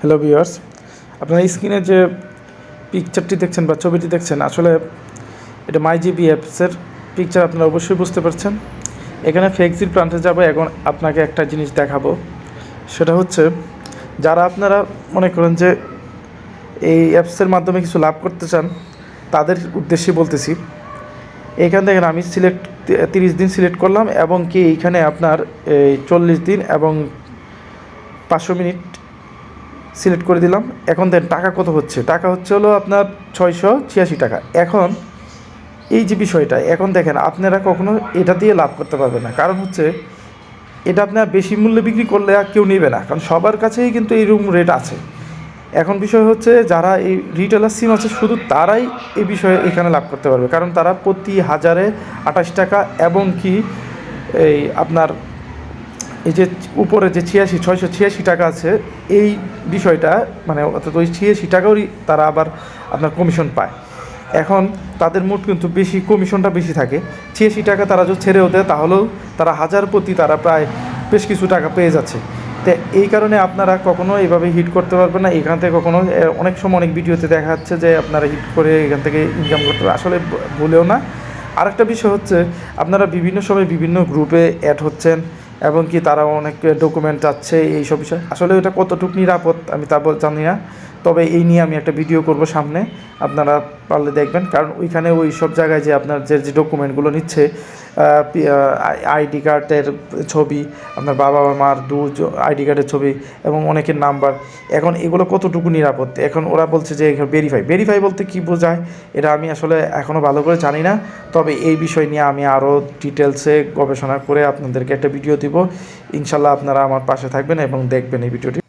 Hello viewers আপনারা স্ক্রিনে যে পিকচারটি দেখছেন বা ছবিটি দেখছেন, আসলে এটা মাই জিবি অ্যাপসের পিকচার আপনারা অবশ্যই বুঝতে পারছেন। এখানে ফেক্সির প্লান্টে যাব, এখন আপনাকে একটা জিনিস দেখাবো। সেটা হচ্ছে, যারা আপনারা মনে করেন যে এই অ্যাপসের মাধ্যমে কিছু লাভ করতে চান, তাদের উদ্দেশ্যে বলতেছি এইখান থেকে আমি সিলেক্ট তিরিশ দিন সিলেক্ট করলাম এবং কি এইখানে আপনার এই চল্লিশ দিন এবং পাঁচশো মিনিট সিলেক্ট করে দিলাম। এখন দেন টাকা কত হচ্ছে? টাকা হচ্ছে হলো আপনার ছয়শো ছিয়াশি টাকা। এখন এই যে বিষয়টা, এখন দেখেন আপনারা কখনো এটা দিয়ে লাভ করতে পারবেন না। কারণ হচ্ছে এটা আপনার বেশি মূল্যে বিক্রি করলে আর কেউ নেবে না। কারণ সবার কাছেই কিন্তু এইরকম রেট আছে। এখন বিষয় হচ্ছে যারা এই রিটেলার সিম আছে, শুধু তারাই এই বিষয়ে এখানে লাভ করতে পারবে। কারণ তারা প্রতি হাজারে আঠাশ টাকা এবং কি এই আপনার এই যে উপরে যে ছিয়াশি, ছয়শো ছিয়াশি টাকা আছে, এই বিষয়টা মানে অর্থাৎ ওই ছিয়াশি টাকারই তারা আবার আপনার কমিশন পায়। এখন তাদের মোট কিন্তু বেশি কমিশনটা বেশি থাকে। ছিয়াশি টাকা তারা যদি ছেড়েও দেয়, তাহলেও তারা হাজার প্রতি তারা প্রায় বেশ কিছু টাকা পেয়ে যাচ্ছে। তো এই কারণে আপনারা কখনো এইভাবে হিট করতে পারবেন না। এখান থেকে কখনো অনেক সময় অনেক ভিডিওতে দেখা যাচ্ছে যে আপনারা হিট করে এখান থেকে ইনকাম করতে আসলে ভুলেও না। আরেকটা বিষয় হচ্ছে, আপনারা বিভিন্ন সময় বিভিন্ন গ্রুপে অ্যাড হচ্ছেন। এবং কি তারা অনেক ডকুমেন্ট চাচ্ছে এইসব বিষয়। আসলে ওটা কতটুকু নিরাপদ আমি তা জানি না। তবে এই নিয়ে আমি একটা ভিডিও করব সামনে। আপনারা পারলে দেখবেন। কারণ ওইখানে ওই সব জায়গায় যে আপনার যে যে ডকুমেন্টগুলো নিচ্ছে আইডি কার্ডের ছবি, আপনার বাবা মার দু আইডি কার্ডের ছবি এবং অনেকের নাম্বার। এখন এগুলো কতটুকু নিরাপদ? এখন ওরা বলছে যে ভেরিফাই ভেরিফাই বলতে কী বোঝায়? এটা আমি আসলে এখনও ভালো করে জানি না। তবে এই বিষয় নিয়ে আমি আরও ডিটেলসে গবেষণা করে আপনাদেরকে একটা ভিডিও দিব। ইনশাল্লাহ আপনারা আমার পাশে থাকবেন এবং দেখবেন এই ভিডিওটি